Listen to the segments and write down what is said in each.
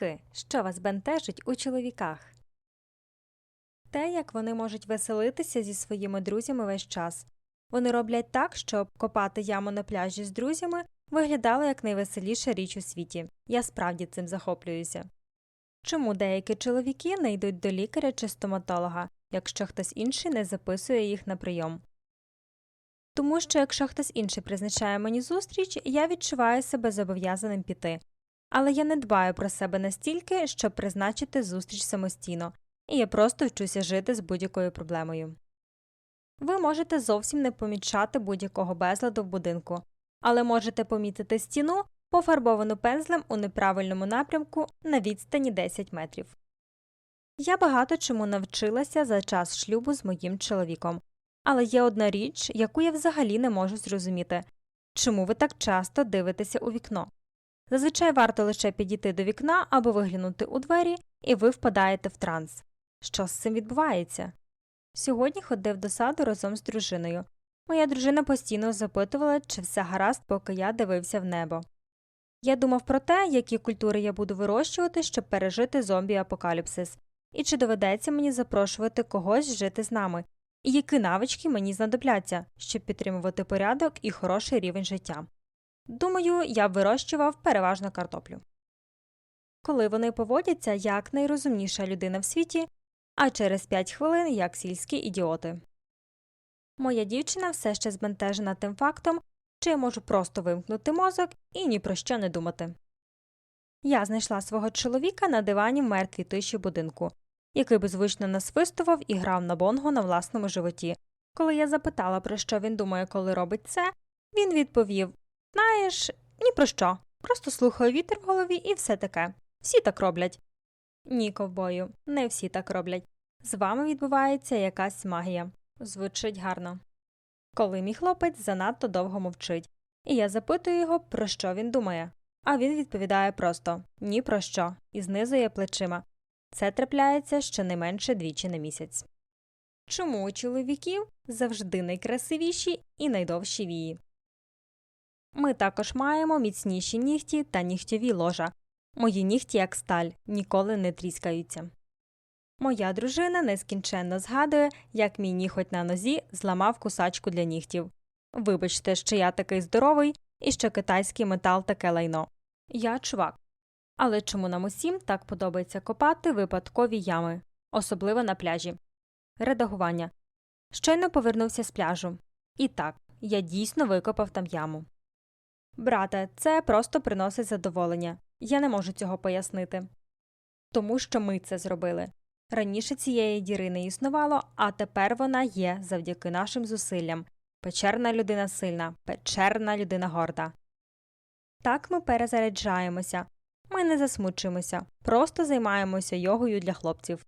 Жінки, що вас бентежить у чоловіках? Те, як вони можуть веселитися зі своїми друзями весь час. Вони роблять так, щоб копати яму на пляжі з друзями виглядало як найвеселіша річ у світі. Я справді цим захоплююся. Чому деякі чоловіки не йдуть до лікаря чи стоматолога, якщо хтось інший не записує їх на прийом? Тому що якщо хтось інший призначає мені зустріч, я відчуваю себе зобов'язаним піти. Але я не дбаю про себе настільки, щоб призначити зустріч самостійно, і я просто вчуся жити з будь-якою проблемою. Ви можете зовсім не помічати будь-якого безладу в будинку, але можете помітити стіну, пофарбовану пензлем у неправильному напрямку на відстані 10 метрів. Я багато чому навчилася за час шлюбу з моїм чоловіком, але є одна річ, яку я взагалі не можу зрозуміти чому ви так часто дивитеся у вікно. Зазвичай варто лише підійти до вікна або виглянути у двері, і ви впадаєте в транс. Що з цим відбувається? Сьогодні ходив до саду разом з дружиною. Моя дружина постійно запитувала, чи все гаразд, поки я дивився в небо. Я думав про те, які культури я буду вирощувати, щоб пережити зомбі апокаліпсис, і чи доведеться мені запрошувати когось жити з нами, і які навички мені знадобляться, щоб підтримувати порядок і хороший рівень життя. Думаю, я б вирощував переважно картоплю. Коли вони поводяться як найрозумніша людина в світі, а через 5 хвилин як сільські ідіоти. Моя дівчина все ще збентежена тим фактом, що я можу просто вимкнути мозок і ні про що не думати. Я знайшла свого чоловіка на дивані в мертвій тиші будинку, який беззвучно насвистував і грав на бонго на власному животі. Коли я запитала, про що він думає, коли робить це, він відповів Знаєш, ні про що. Просто слухаю вітер в голові і все таке. Всі так роблять. Ні, ковбою, не всі так роблять. З вами відбувається якась магія. Звучить гарно. Коли мій хлопець занадто довго мовчить, і я запитую його, про що він думає. А він відповідає просто ні про що і знизує плечима. Це трапляється щонайменше двічі на місяць. Чому у чоловіків завжди найкрасивіші і найдовші вії? Ми також маємо міцніші нігті та нігтєві ложа. Мої нігті, як сталь, ніколи не тріскаються. Моя дружина нескінченно згадує, як мій ніготь на нозі зламав кусачку для нігтів. Вибачте, що я такий здоровий і що китайський метал таке лайно. Я чувак. Але чому нам усім так подобається копати випадкові ями, особливо на пляжі? Редагування. Щойно повернувся з пляжу. І так, я дійсно викопав там яму. Брате, це просто приносить задоволення. Я не можу цього пояснити. Тому що ми це зробили. Раніше цієї діри не існувало, а тепер вона є завдяки нашим зусиллям. Печерна людина сильна, печерна людина горда. Так ми перезаряджаємося. Ми не засмучуємося, просто займаємося йогою для хлопців.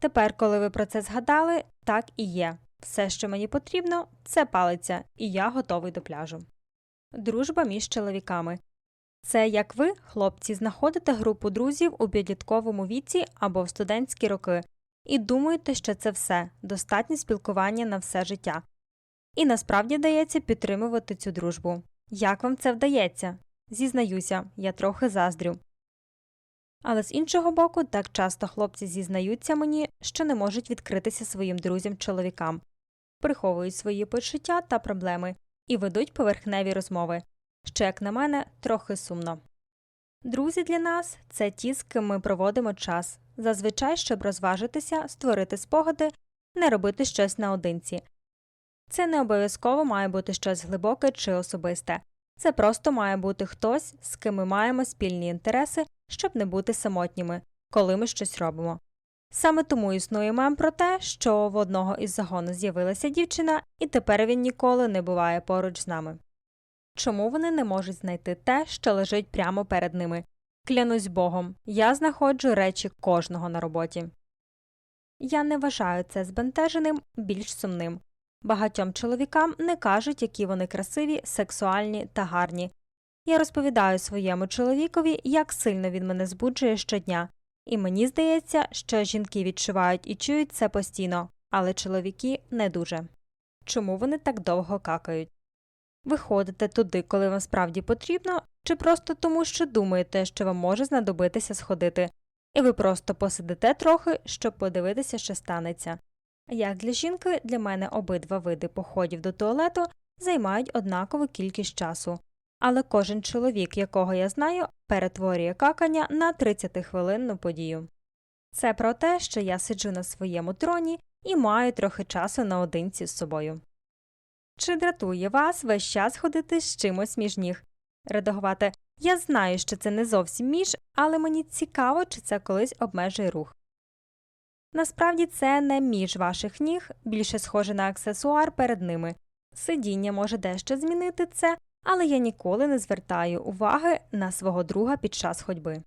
Тепер, коли ви про це згадали, так і є. Все, що мені потрібно, це палиця, і я готовий до пляжу. Дружба між чоловіками. Це як ви, хлопці, знаходите групу друзів у підлітковому віці або в студентські роки і думаєте, що це все достатнє спілкування на все життя. І насправді вдається підтримувати цю дружбу. Як вам це вдається? Зізнаюся, я трохи заздрю. Але з іншого боку, так часто хлопці зізнаються мені, що не можуть відкритися своїм друзям чоловікам, приховують свої почуття та проблеми і ведуть поверхневі розмови, що, як на мене, трохи сумно. Друзі для нас це ті, з ким ми проводимо час, зазвичай, щоб розважитися, створити спогади, не робити щось наодинці. Це не обов'язково має бути щось глибоке чи особисте, це просто має бути хтось, з ким ми маємо спільні інтереси, щоб не бути самотніми, коли ми щось робимо. Саме тому існує мем про те, що в одного із загону з'явилася дівчина, і тепер він ніколи не буває поруч з нами. Чому вони не можуть знайти те, що лежить прямо перед ними? Клянусь Богом, я знаходжу речі кожного на роботі. Я не вважаю це збентеженим більш сумним. Багатьом чоловікам не кажуть, які вони красиві, сексуальні та гарні. Я розповідаю своєму чоловікові, як сильно він мене збуджує щодня, і мені здається, що жінки відчувають і чують це постійно, але чоловіки не дуже. Чому вони так довго какають? Ви ходите туди, коли вам справді потрібно, чи просто тому, що думаєте, що вам може знадобитися сходити, і ви просто посидите трохи, щоб подивитися, що станеться. Як для жінки, для мене обидва види походів до туалету займають однакову кількість часу, але кожен чоловік, якого я знаю, перетворює какання на 30-хвилинну подію. Це про те, що я сиджу на своєму троні і маю трохи часу наодинці з собою. Чи дратує вас весь час ходити з чимось між ніг? Редагувати Я знаю, що це не зовсім між, але мені цікаво, чи це колись обмежує рух. Насправді це не між ваших ніг, більше схоже на аксесуар перед ними. Сидіння може дещо змінити це, але я ніколи не звертаю уваги на свого друга під час ходьби.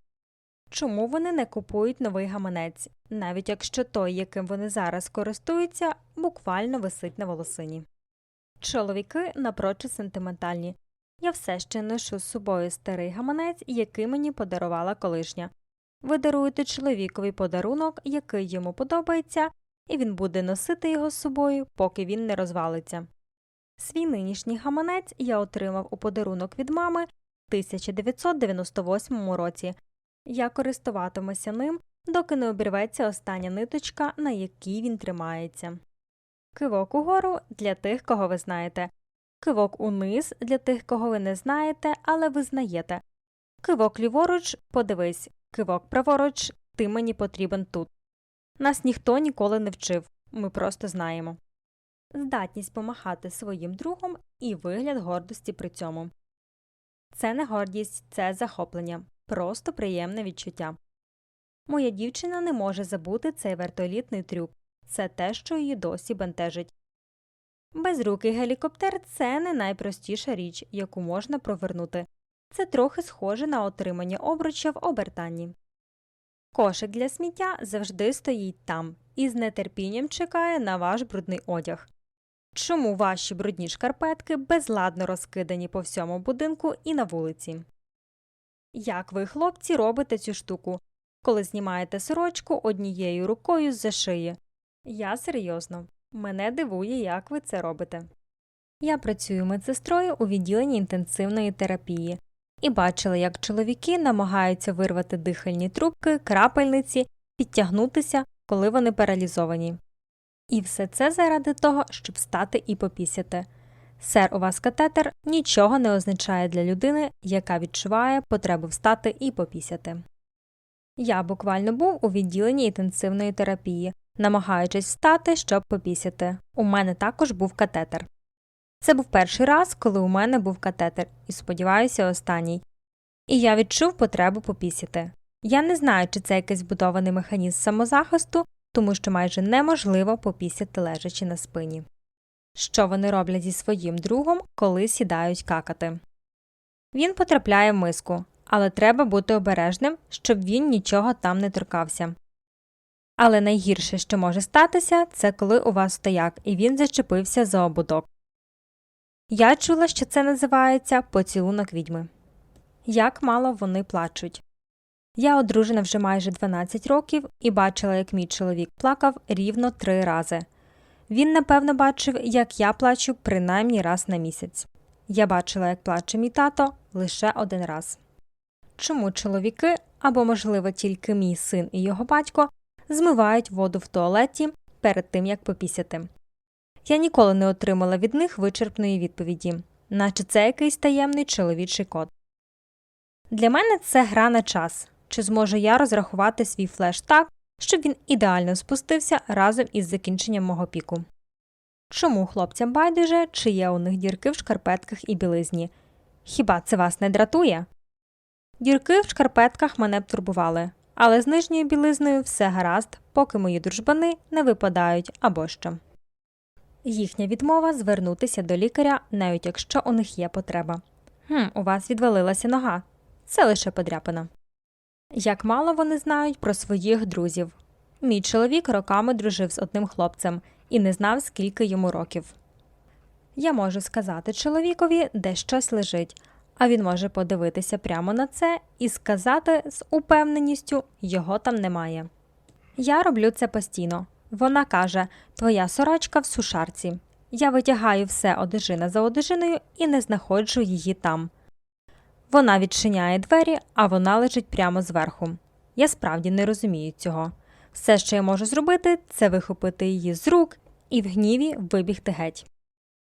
Чому вони не купують новий гаманець, навіть якщо той, яким вони зараз користуються, буквально висить на волосині? Чоловіки напрочуд сентиментальні. Я все ще ношу з собою старий гаманець, який мені подарувала колишня. Ви даруєте чоловікові подарунок, який йому подобається, і він буде носити його з собою, поки він не розвалиться. Свій нинішній гаманець я отримав у подарунок від мами в 1998 році. Я користуватимуся ним, доки не обірветься остання ниточка, на якій він тримається. Кивок угору для тих, кого ви знаєте, кивок униз для тих, кого ви не знаєте, але ви знаєте. Кивок ліворуч подивись, кивок праворуч ти мені потрібен тут. Нас ніхто ніколи не вчив, ми просто знаємо. Здатність помахати своїм другом і вигляд гордості при цьому. Це не гордість, це захоплення, просто приємне відчуття. Моя дівчина не може забути цей вертолітний трюк це те, що її досі бентежить. Безрукий гелікоптер це не найпростіша річ, яку можна провернути. Це трохи схоже на отримання обруча в обертанні. Кошик для сміття завжди стоїть там і з нетерпінням чекає на ваш брудний одяг. Чому ваші брудні шкарпетки безладно розкидані по всьому будинку і на вулиці? Як ви, хлопці, робите цю штуку, коли знімаєте сорочку однією рукою з за шиї? Я серйозно. Мене дивує, як ви це робите. Я працюю медсестрою у відділенні інтенсивної терапії і бачила, як чоловіки намагаються вирвати дихальні трубки, крапельниці, підтягнутися, коли вони паралізовані. І все це заради того, щоб встати і попісяти. Сер, у вас катетер нічого не означає для людини, яка відчуває потребу встати і попісяти. Я буквально був у відділенні інтенсивної терапії, намагаючись встати, щоб попісяти. У мене також був катетер. Це був перший раз, коли у мене був катетер, і сподіваюся, останній. І я відчув потребу попісяти. Я не знаю, чи це якийсь збудований механізм самозахисту, тому що майже неможливо попісяти лежачи на спині. Що вони роблять зі своїм другом, коли сідають какати? Він потрапляє в миску, але треба бути обережним, щоб він нічого там не торкався. Але найгірше, що може статися, це коли у вас стояк і він зачепився за ободок. Я чула, що це називається поцілунок відьми. Як мало вони плачуть. Я одружена вже майже 12 років і бачила, як мій чоловік плакав рівно три рази. Він, напевно, бачив, як я плачу принаймні раз на місяць. Я бачила, як плаче мій тато лише один раз. Чому чоловіки або, можливо, тільки мій син і його батько змивають воду в туалеті перед тим як попісяти? Я ніколи не отримала від них вичерпної відповіді, наче це якийсь таємний чоловічий код. Для мене це гра на час чи зможу я розрахувати свій флеш так, щоб він ідеально спустився разом із закінченням мого піку. Чому хлопцям байдуже, чи є у них дірки в шкарпетках і білизні? Хіба це вас не дратує? Дірки в шкарпетках мене б турбували, але з нижньою білизною все гаразд, поки мої дружбани не випадають або що. Їхня відмова звернутися до лікаря, навіть якщо у них є потреба. Хм, у вас відвалилася нога. Це лише подряпина. Як мало вони знають про своїх друзів. Мій чоловік роками дружив з одним хлопцем і не знав, скільки йому років. Я можу сказати чоловікові, де щось лежить, а він може подивитися прямо на це і сказати з упевненістю його там немає. Я роблю це постійно. Вона каже Твоя сорочка в сушарці. Я витягаю все одежина за одежиною і не знаходжу її там. Вона відчиняє двері, а вона лежить прямо зверху. Я справді не розумію цього. Все, що я можу зробити, це вихопити її з рук і в гніві вибігти геть.